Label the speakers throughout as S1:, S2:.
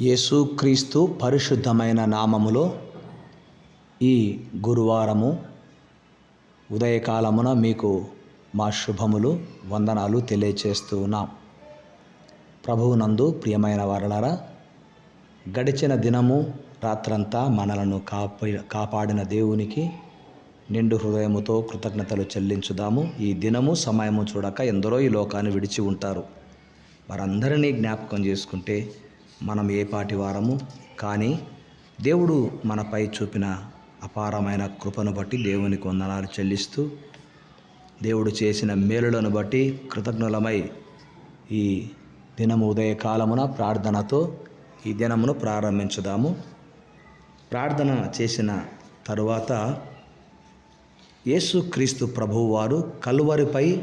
S1: యేసుక్రీస్తు పరిశుద్ధమైన నామములో ఈ గురువారము ఉదయకాలమున మీకు మా శుభములు వందనాలు తెలియచేస్తూ ఉన్నాం. ప్రభువునందు ప్రియమైన వారలారా గడిచిన దినము రాత్రంతా మనలను కాపా కాపాడిన దేవునికి నిండు హృదయముతో కృతజ్ఞతలు చెల్లించుదాము. ఈ దినము సమయము చూడక ఎందరో ఈ లోకాన్ని విడిచి ఉంటారు. వారందరినీ జ్ఞాపకం చేసుకుంటే మనం ఏ పాటి వారము? కానీ దేవుడు మనపై చూపిన అపారమైన కృపను బట్టి దేవునికి వందనాలు చెల్లిస్తూ దేవుడు చేసిన మేలులను బట్టి కృతజ్ఞులమై ఈ దినము ఉదయకాలమున ప్రార్థనతో ఈ దినమును ప్రారంభించుదాము. ప్రార్థన చేసిన తరువాత యేసుక్రీస్తు ప్రభువు వారు కలువరిపై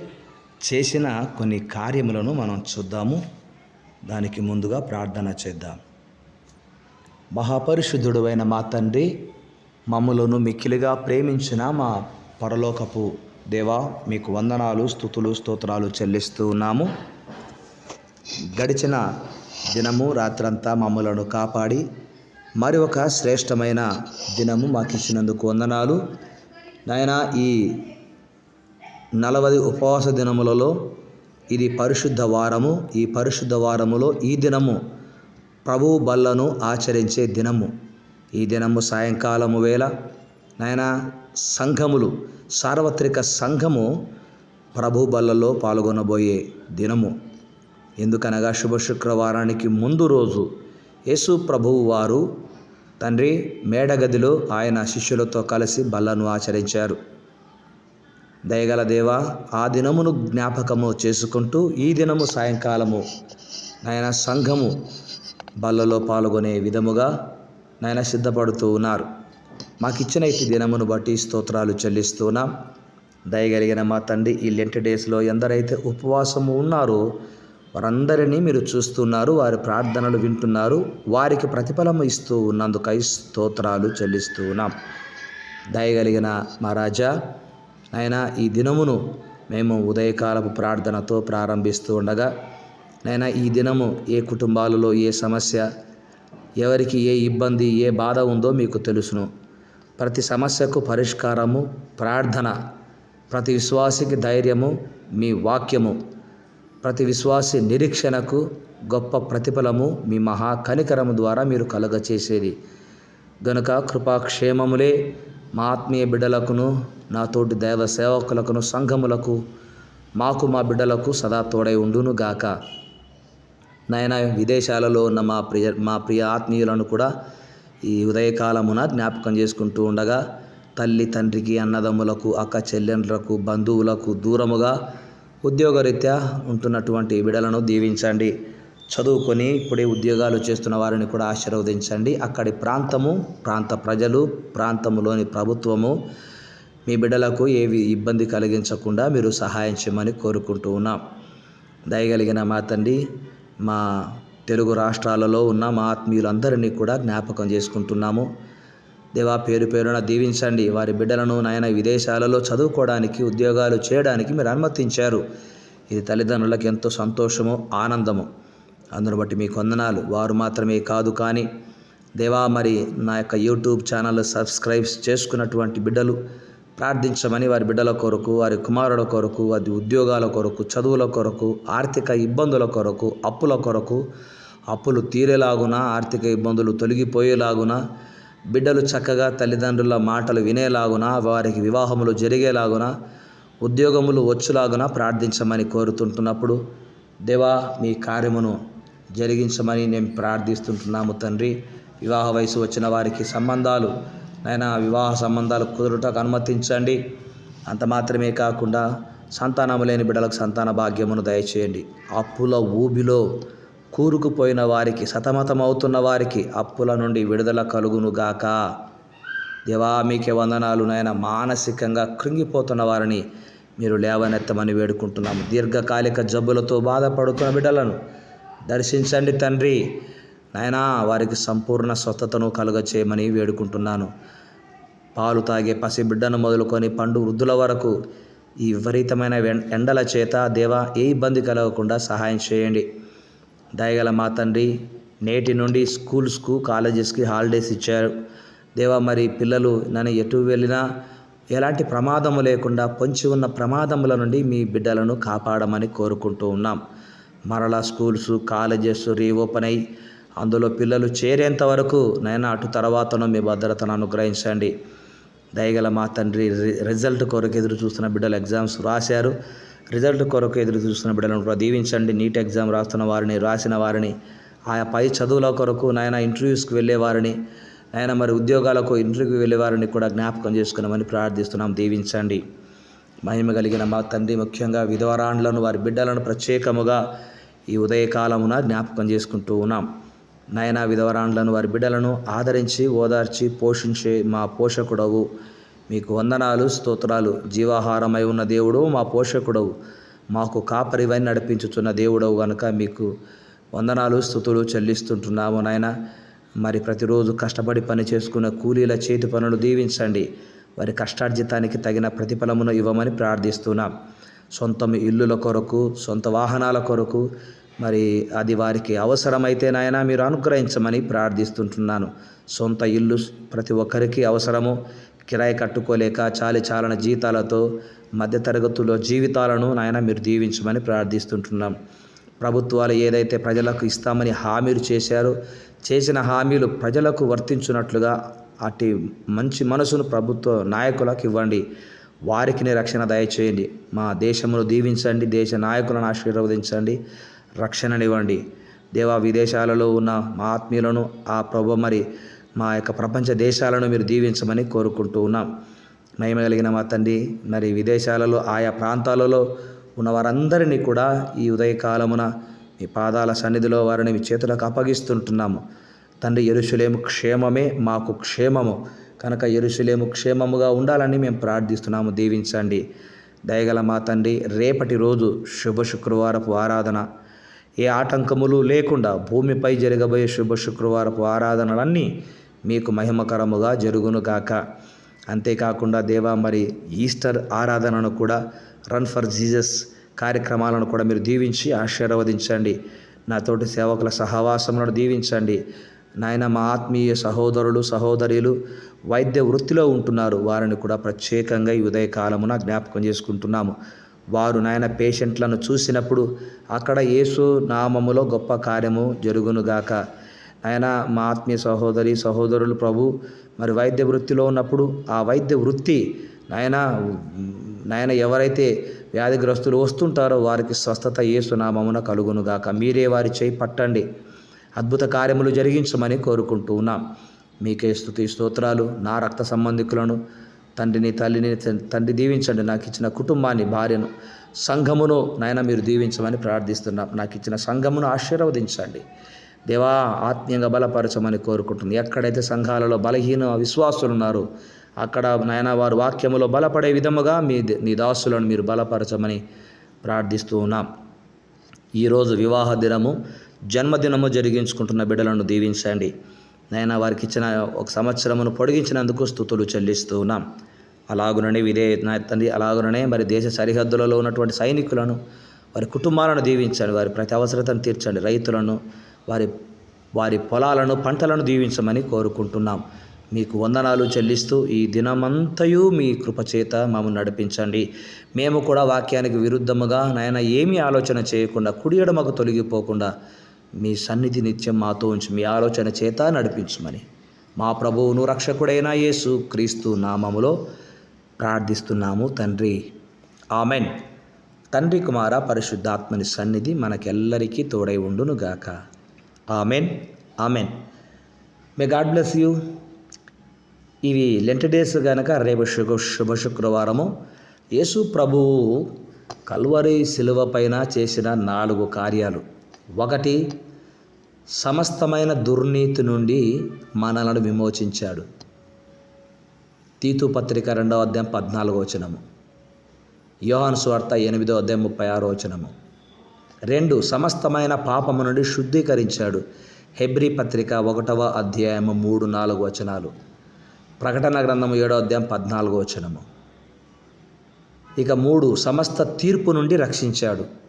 S1: చేసిన కొన్ని కార్యములను మనం చూద్దాము. దానికి ముందుగా ప్రార్థన చేద్దాం. మహాపరిశుద్ధుడువైన మా తండ్రి మమ్ములను మిక్కిలిగా ప్రేమించిన మా పరలోకపు దేవా మీకు వందనాలు స్థుతులు స్తోత్రాలు చెల్లిస్తూ ఉన్నాము. గడిచిన దినము రాత్రంతా మమ్మలను కాపాడి మరి ఒక శ్రేష్టమైన దినము మాకు ఇచ్చినందుకు వందనాలు. నాయన ఈ నలభై ఉపవాస దినములలో ఇది పరిశుద్ధ వారము. ఈ పరిశుద్ధ వారములో ఈ దినము ప్రభు బల్లను ఆచరించే దినము. ఈ దినము సాయంకాలము వేళ నాయన సంఘములు సార్వత్రిక సంఘము ప్రభు బల్లలో పాల్గొనబోయే దినము. ఎందుకనగా శుభ శుక్రవారానికి ముందు రోజు యేసు ప్రభువు వారు తండ్రి మేడగదిలో ఆయన శిష్యులతో కలిసి బల్లను ఆచరించారు. దయగల దేవ ఆ దినమును జ్ఞాపకము చేసుకుంటూ ఈ దినము సాయంకాలము నాయన సంఘము బల్లలో పాల్గొనే విధముగా నాయన సిద్ధపడుతూ ఉన్నారు. మాకు ఇచ్చిన ఇటు దినమును బట్టి స్తోత్రాలు చెల్లిస్తున్నాం దయగలిగిన మా తండ్రి ఈ లెంట్ డేస్లో ఎందరైతే ఉపవాసము ఉన్నారో వారందరినీ మీరు చూస్తున్నారు వారి ప్రార్థనలు వింటున్నారు వారికి ప్రతిఫలము ఇస్తూ ఉన్నందుకై స్తోత్రాలు చెల్లిస్తూ ఉన్నాం. దయగలిగిన మహారాజా రాజా ఈ దినమును మేము ఉదయకాలపు ప్రార్థనతో ప్రారంభిస్తూ ఉండగా నైనా ఈ దినము ఏ కుటుంబాలలో ఏ సమస్య ఎవరికి ఏ ఇబ్బంది ఏ బాధ ఉందో మీకు తెలుసును. ప్రతి సమస్యకు పరిష్కారము ప్రార్థన ప్రతి విశ్వాసికి ధైర్యము మీ వాక్యము ప్రతి విశ్వాసి నిరీక్షణకు గొప్ప ప్రతిఫలము మీ మహా కనికరము ద్వారా మీరు కలుగచేసేది. గనుక కృపాక్షేమములే మా ఆత్మీయ బిడ్డలకును నా తోటి దైవ సేవకులకును సంఘములకు మాకు మా బిడ్డలకు సదా తోడై ఉండును గాక. నాయన విదేశాలలో ఉన్న మా ప్రియ మా ప్రియ ఆత్మీయులను కూడా ఈ ఉదయకాలమున జ్ఞాపకం చేసుకుంటూ ఉండగా తల్లి తండ్రికి అన్నదమ్ములకు అక్క చెల్లెండ్లకు బంధువులకు దూరముగా ఉద్యోగరీత్యా ఉంటున్నటువంటి బిడలను దీవించండి. చదువుకొని ఇప్పుడే ఉద్యోగాలు చేస్తున్న వారిని కూడా ఆశీర్వదించండి. అక్కడి ప్రాంతము ప్రాంత ప్రజలు ప్రాంతములోని ప్రభుత్వము మీ బిడ్డలకు ఏవి ఇబ్బంది కలిగించకుండా మీరు సహాయం చేయమని కోరుకుంటూ ఉన్నాం. దయగలిగిన మా తండ్రి మా తెలుగు రాష్ట్రాలలో ఉన్న మా ఆత్మీయులందరినీ కూడా జ్ఞాపకం చేసుకుంటున్నాము. దేవా పేరు పేరున దీవించండి. వారి బిడ్డలను నాయన విదేశాలలో చదువుకోవడానికి ఉద్యోగాలు చేయడానికి మీరు అనుమతించారు. ఇది తల్లిదండ్రులకు ఎంతో సంతోషము ఆనందము. అందును బట్టి మీకు వందనాలు వారు మాత్రమే కాదు కానీ దేవా మరి నా యొక్క యూట్యూబ్ ఛానల్ సబ్స్క్రైబ్ చేసుకున్నటువంటి బిడ్డలు ప్రార్థించమని వారి బిడ్డల కొరకు వారి కుమారుల కొరకు వారి ఉద్యోగాల కొరకు చదువుల కొరకు ఆర్థిక ఇబ్బందుల కొరకు అప్పుల కొరకు అప్పులు తీరేలాగున ఆర్థిక ఇబ్బందులు తొలగిపోయేలాగున బిడ్డలు చక్కగా తల్లిదండ్రుల మాటలు వినేలాగున వారికి వివాహములు జరిగేలాగున ఉద్యోగములు వచ్చులాగున ప్రార్థించమని కోరుతుంటున్నప్పుడు దేవా మీ కార్యమును జరిగించమని నేను ప్రార్థిస్తుంటున్నాము తండ్రి. వివాహ వయసు వచ్చిన వారికి సంబంధాలు నైనా వివాహ సంబంధాలు కుదురుటకు అనుమతించండి. అంత మాత్రమే కాకుండా సంతానము లేని బిడ్డలకు సంతాన భాగ్యమును దయచేయండి. అప్పుల ఊబిలో కూరుకుపోయిన వారికి సతమతమవుతున్న వారికి అప్పుల నుండి విడుదల కలుగును గాక. దేవా మీకే వందనాలు నాయన. మానసికంగా కృంగిపోతున్న వారిని మీరు లేవనెత్తమని వేడుకుంటున్నాము. దీర్ఘకాలిక జబ్బులతో బాధపడుతున్న బిడ్డలను దర్శించండి తండ్రి. నాయనా వారికి సంపూర్ణ స్వస్థతను కలుగ చేయమని వేడుకుంటున్నాను. పాలు తాగే పసిబిడ్డను మొదలుకొని పండు వృద్ధుల వరకు ఈ విపరీతమైన ఎండల చేత దేవా ఏ ఇబ్బంది కలగకుండా సహాయం చేయండి. దయగల మా తండ్రి నేటి నుండి స్కూల్స్కు కాలేజెస్కి హాలిడేస్ ఇచ్చారు. దేవా మరి పిల్లలు నన్ను ఎటు వెళ్ళినా ఎలాంటి ప్రమాదము లేకుండా పొంచి ఉన్న ప్రమాదముల నుండి మీ బిడ్డలను కాపాడమని కోరుకుంటూ ఉన్నాం. మరలా స్కూల్స్ కాలేజెస్ రీఓపెన్ అయ్యి అందులో పిల్లలు చేరేంత వరకు నైనా అటు తర్వాతను మీ భద్రతను అనుగ్రహించండి. దయగల మా తండ్రి రి- రిజల్ట్ కొరకు ఎదురు చూస్తున్న బిడ్డలు ఎగ్జామ్స్ రాశారు. రిజల్ట్ కొరకు ఎదురు చూస్తున్న బిడ్డలను కూడా దీవించండి. నీట్ ఎగ్జామ్ రాస్తున్న వారిని రాసిన వారిని ఆయా పై చదువుల కొరకు నాయన ఇంటర్వ్యూస్కి వెళ్ళేవారిని నాయన మరి ఉద్యోగాలకు ఇంటర్వ్యూకి వెళ్ళేవారిని కూడా జ్ఞాపకం చేసుకున్నామని ప్రార్థిస్తున్నాం. దీవించండి. మహిమ కలిగిన మా తండ్రి ముఖ్యంగా విధవరాండ్లను వారి బిడ్డలను ప్రత్యేకముగా ఈ ఉదయకాలమున జ్ఞాపకం చేసుకుంటూ ఉన్నాం. నయన విధవరాండ్లను వారి బిడ్డలను ఆదరించి ఓదార్చి పోషించే మా పోషకుడవు. మీకు వందనాలు స్తోత్రాలు. జీవాహారమై ఉన్న దేవుడు మా పోషకుడవు. మాకు కాపరివై నడిపించుతున్న దేవుడవు గనుక మీకు వందనాలు స్థుతులు చెల్లిస్తుంటున్నాము నాయన. మరి ప్రతిరోజు కష్టపడి పని చేసుకున్న కూలీల చేతి పనులు దీవించండి. వారి కష్టార్జితానికి తగిన ప్రతిఫలమును ఇవ్వమని ప్రార్థిస్తున్నాం. సొంత ఇల్లుల కొరకు సొంత వాహనాల కొరకు మరి అది వారికి అవసరమైతే నాయన మీరు అనుగ్రహించమని ప్రార్థిస్తుంటున్నాను. సొంత ఇల్లు ప్రతి ఒక్కరికి అవసరము. కిరాయి కట్టుకోలేక చాలి చాలన జీతాలతో మధ్యతరగతుల్లో జీవితాలను నాయన మీరు దీవించమని ప్రార్థిస్తుంటున్నాం. ప్రభుత్వాలు ఏదైతే ప్రజలకు ఇస్తామని హామీలు చేశారో చేసిన హామీలు ప్రజలకు వర్తించున్నట్లుగా అట్టి మంచి మనసును ప్రభుత్వ నాయకులకు ఇవ్వండి. వారికి రక్షణ దయచేయండి. మా దేశమును దీవించండి. దేశ నాయకులను ఆశీర్వదించండి. రక్షణనివ్వండి దేవా విదేశాలలో ఉన్న మా ఆత్మీయులను ఆ ప్రభు మరి మా యొక్క ప్రపంచ దేశాలను మీరు దీవించమని కోరుకుంటూ ఉన్నాం. మహిమ కలిగిన మా తండ్రి మరి విదేశాలలో ఆయా ప్రాంతాలలో ఉన్న వారందరినీ కూడా ఈ ఉదయకాలమున మీ పాదాల సన్నిధిలో వారిని మీ చేతులకు అప్పగిస్తుంటున్నాము. తండ్రి ఎరుషులేము క్షేమమే మాకు క్షేమము. కనుక ఎరుషులేము క్షేమముగా ఉండాలని మేము ప్రార్థిస్తున్నాము. దీవించండి. దయగల మా తండ్రి రేపటి రోజు శుభ శుక్రవారపు ఆరాధన. ఏ ఆటంకములు లేకుండా భూమిపై జరగబోయే శుభ శుక్రవారపు ఆరాధనలన్నీ మీకు మహిమకరముగా జరుగునుగాక అంతేకాకుండా దేవా మరి ఈస్టర్ ఆరాధనను కూడా రన్ ఫర్ జీజస్ కార్యక్రమాలను కూడా మీరు దీవించి ఆశీర్వదించండి. నా తోటి సేవకుల సహవాసములను దీవించండి. నాయన మా ఆత్మీయ సహోదరులు సహోదరులు వైద్య వృత్తిలో ఉంటున్నారు. వారిని కూడా ప్రత్యేకంగా ఈ ఉదయకాలమున జ్ఞాపకం చేసుకుంటున్నాము. వారు నాయన పేషెంట్లను చూసినప్పుడు అక్కడ యేసు నామములో గొప్ప కార్యము జరుగునుగాక ఆయన మా ఆత్మీయ సహోదరి సహోదరులు ప్రభు మరి వైద్య వృత్తిలో ఉన్నప్పుడు ఆ వైద్య వృత్తి నాయన నాయన ఎవరైతే వ్యాధిగ్రస్తులు వస్తుంటారో వారికి స్వస్థత ఏసునామమున కలుగునుగాక మీరే వారి చేయి పట్టండి. అద్భుత కార్యములు జరిగించమని కోరుకుంటూ ఉన్నాం. మీకే స్థుతి స్తోత్రాలు. నా రక్త సంబంధికులను తండ్రిని తల్లిని తండ్రి దీవించండి. నాకు ఇచ్చిన కుటుంబాన్ని భార్యను సంఘమును నాయన మీరు దీవించమని ప్రార్థిస్తున్నాం. నాకు ఇచ్చిన సంఘమును ఆశీర్వదించండి. దేవా ఆత్మీయంగా బలపరచమని కోరుకుంటుంది. ఎక్కడైతే సంఘాలలో బలహీన విశ్వాసులు ఉన్నారో అక్కడ నాయన వారు వాక్యములో బలపడే విధముగా మీ నీ దాసులను మీరు బలపరచమని ప్రార్థిస్తూ ఉన్నాం. ఈరోజు వివాహ దినము. జన్మదినము జరిగించుకుంటున్న బిడ్డలను దీవించండి. నాయన వారికి ఇచ్చిన ఒక సంవత్సరమును పొడిగించినందుకు స్థుతులు చెల్లిస్తూ ఉన్నాం. అలాగుననే విదే నా తండ్రి అలాగుననే మరి దేశ సరిహద్దులలో ఉన్నటువంటి సైనికులను వారి కుటుంబాలను దీవించండి. వారి ప్రతి అవసరతను తీర్చండి. రైతులను వారి వారి పొలాలను పంటలను దీవించమని కోరుకుంటున్నాం. మీకు వందనాలు చెల్లిస్తూ ఈ దినమంతయు మీ కృపచేత మమ్మల్ని నడిపించండి. మేము కూడా వాక్యానికి విరుద్ధముగా నాయన ఏమీ ఆలోచన చేయకుండా కుడి ఎడమకు తొలగిపోకుండా మీ సన్నిధి నిత్యం మాతో ఉంచి మీ ఆలోచన చేత నడిపించమని. మా ప్రభువును రక్షకుడైన యేసు క్రీస్తు నామములో ప్రార్థిస్తున్నాము తండ్రి. ఆమెన్. తండ్రి కుమార పరిశుద్ధాత్మని సన్నిధి మనకెల్లరికీ తోడై ఉండునుగాక. Amen. Amen. May God bless you. ఇవి లెంట్ డేస్ కనుక రేపు శుభ శుభ శుక్రవారము. యేసు ప్రభువు కల్వరి శిలువ పైన చేసిన నాలుగు కార్యాలు. ఒకటి సమస్తమైన దుర్నీతి నుండి మనలను విమోచించాడు. తీతు పత్రిక రెండవ అధ్యాయం పద్నాలుగో వచనము. యోహాను స్వార్త ఎనిమిదో అధ్యాయం ముప్పై ఆరో వచనము. రెండు సమస్తమైన పాపము నుండి శుద్ధీకరించాడు. హెబ్రి పత్రిక ఒకటవ అధ్యాయము మూడు నాలుగు వచనాలు. ప్రకటన గ్రంథము ఏడో అధ్యాయం పద్నాలుగో వచనము. ఇక మూడు సమస్త తీర్పు నుండి రక్షించాడు.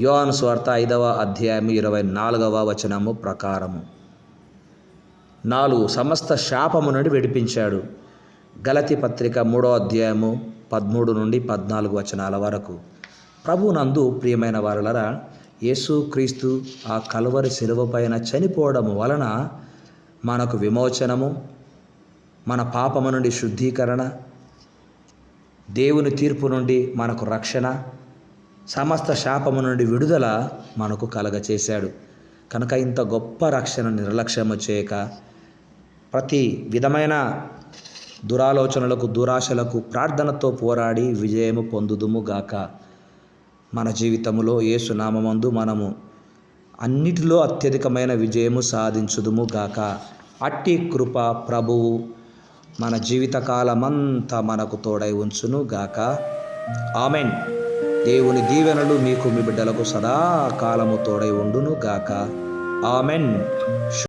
S1: యోహాను స్వార్త ఐదవ అధ్యాయము ఇరవై నాలుగవ వచనము ప్రకారము. నాలుగు సమస్త శాపము నుండి విడిపించాడు. గలతి పత్రిక మూడో అధ్యాయము పదమూడు నుండి పద్నాలుగు వచనాల వరకు. ప్రభు నందు ప్రియమైన వారులరా యేసు క్రీస్తు ఆ కలువరి శిలువ పైన చనిపోవడం వలన మనకు విమోచనము మన పాపము నుండి శుద్ధీకరణ దేవుని తీర్పు నుండి మనకు రక్షణ సమస్త శాపము నుండి విడుదల మనకు కలగచేశాడు. కనుక ఇంత గొప్ప రక్షణ నిర్లక్ష్యము చేయక ప్రతి విధమైన దురాలోచనలకు దురాశలకు ప్రార్థనతో పోరాడి విజయము పొందుదుము గాక. మన జీవితంలో ఏసునామందు మనము అన్నిటిలో అత్యధికమైన విజయము సాధించుదుముగాక అట్టి కృప ప్రభువు మన జీవితకాలమంతా మనకు తోడై ఉంచును గాక. ఆమెన్. దేవుని దీవెనలు మీకు మీ బిడ్డలకు సదాకాలము తోడై ఉండును గాక ఆమెన్.